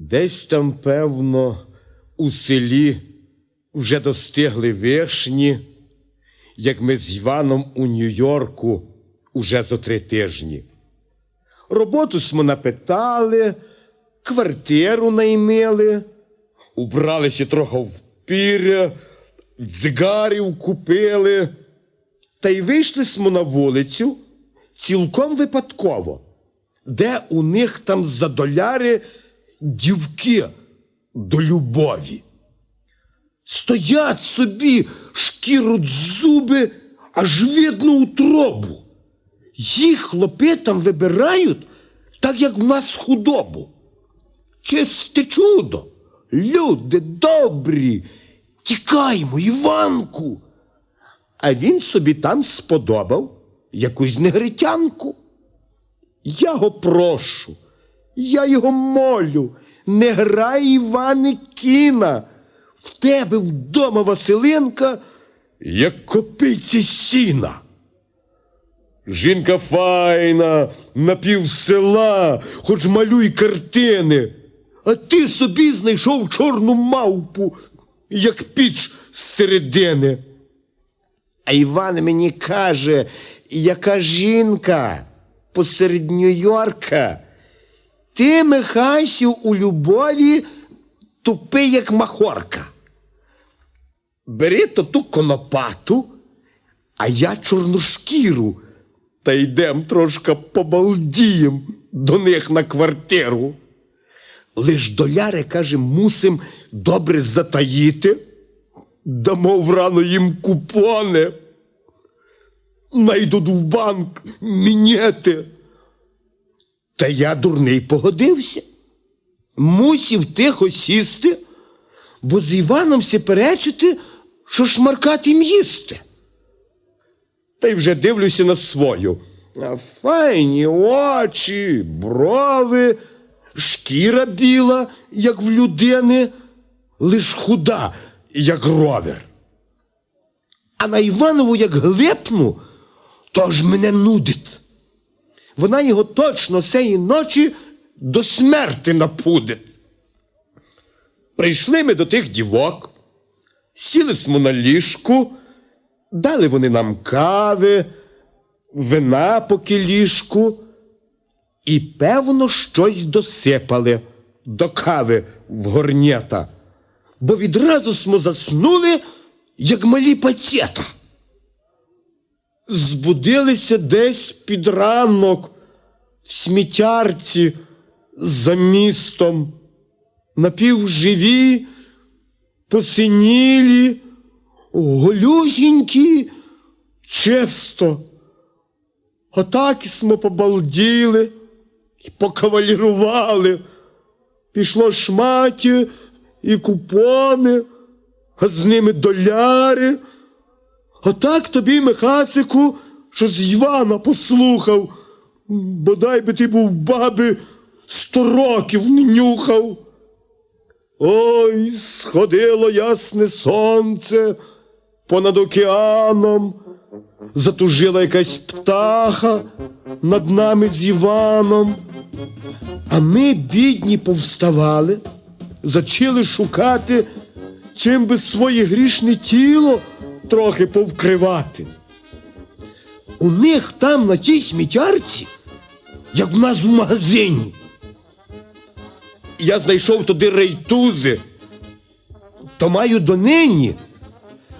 Десь там, певно, у селі вже достигли вишні, як ми з Іваном у Нью-Йорку уже зо три тижні. Роботу смо напитали, квартиру наймили, убралися трохи в піря, дзигарів купили. Та й вийшли смо на вулицю цілком випадково, де у них там за доляри дівки до любові. Стоять собі, шкіруть зуби, аж видно утробу. Їх хлопи там вибирають, так як в нас худобу. Чисте чудо, люди добрі, тікаймо, Іванку. А він собі там сподобав якусь негритянку. Я його прошу, я його молю, не грай, Іване, кіна. В тебе вдома Василинка, як копиці сіна. Жінка файна, напів села, хоч малюй картини. А ти собі знайшов чорну мавпу, як піч з середини. А Іван мені каже, яка жінка посеред Нью-Йорка. Ти, Михасю, у любові тупий, як махорка. Бери то ту конопату, а я чорну шкіру. Та йдем трошки побалдієм до них на квартиру. Лиш доляри, каже, мусим добре затаїти, дамо врано їм купони. Найдуть в банк мінети. Та я дурний погодився. Мусів тихо сісти, бо з Іваном се перечити, що шмаркати їм їсти. Та й вже дивлюся на свою. Файні очі, брови, шкіра біла, як в людини, лиш худа, як ровер. А на Іванову, як глипну, то ж мене нудить. Вона його точно сеї ночі до смерти напудить. Прийшли ми до тих дівок, сіли смо на ліжку, дали вони нам кави, вина по кілішку і, певно, щось досипали до кави в горнєта, бо відразу смо заснули, як малі пацієта. Збудилися десь під ранок в сміттярці за містом, напівживі, посинілі, голюсінькі, чисто. Отак смо побалділи і покавалірували. Пішло шматі і купони, а з ними доляри. Отак тобі, Михасику, що з Івана послухав, бодай би ти був баби сто років не нюхав. Ой, сходило ясне сонце понад океаном, затужила якась птаха над нами з Іваном. А ми, бідні, повставали, зачали шукати, чим би своє грішне тіло трохи повкривати. У них там на тій сміттярці, як в нас в магазині. Я знайшов туди рейтузи, то маю донині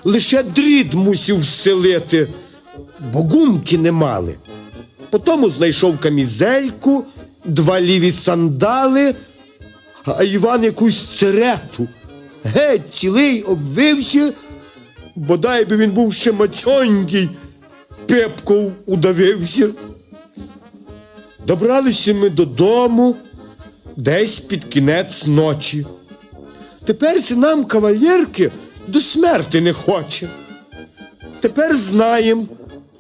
лише дріт мусів вселити, бо гумки не мали. Потому знайшов камізельку, два ліві сандали, а Іван якусь церету. Геть цілий обвився, бодай би він був ще мацьонький, пепков удавився. Добралися ми додому десь під кінець ночі. Тепер нам кавалерки до смерти не хоче. Тепер знаєм,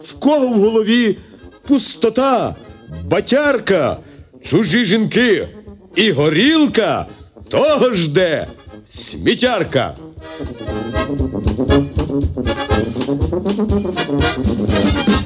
в кого в голові пустота, батярка, чужі жінки і горілка того жде Thank you.